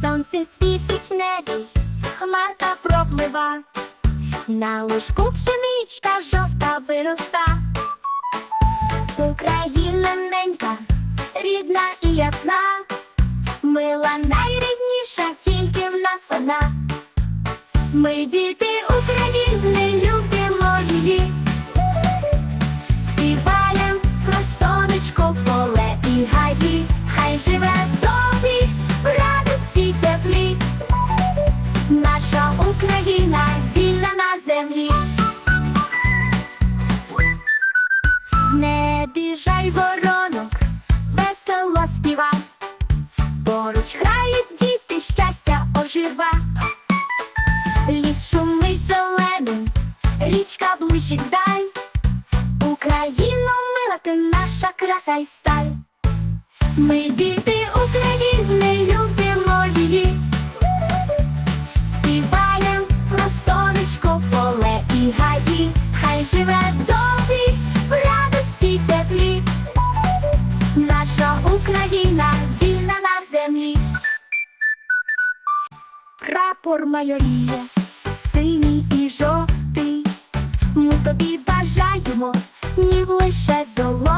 сонце світить в небі, хмарка проплива, на лужку пшеничка жовта вироста. Україна ненька, рідна і ясна, мила найрідніша, тільки в нас одна. Ми діти України, любимо її. Не воронок, весело співа. Поруч грають діти, щастя ожива. Ліс шумить зеленим, річка блищить дай, Україно, мила ти наша краса й сталь. Ми діти Україна вільна на землі. Прапор майоріє, синій і жовтий. Ми тобі бажаємо, ні лише золотих, з днем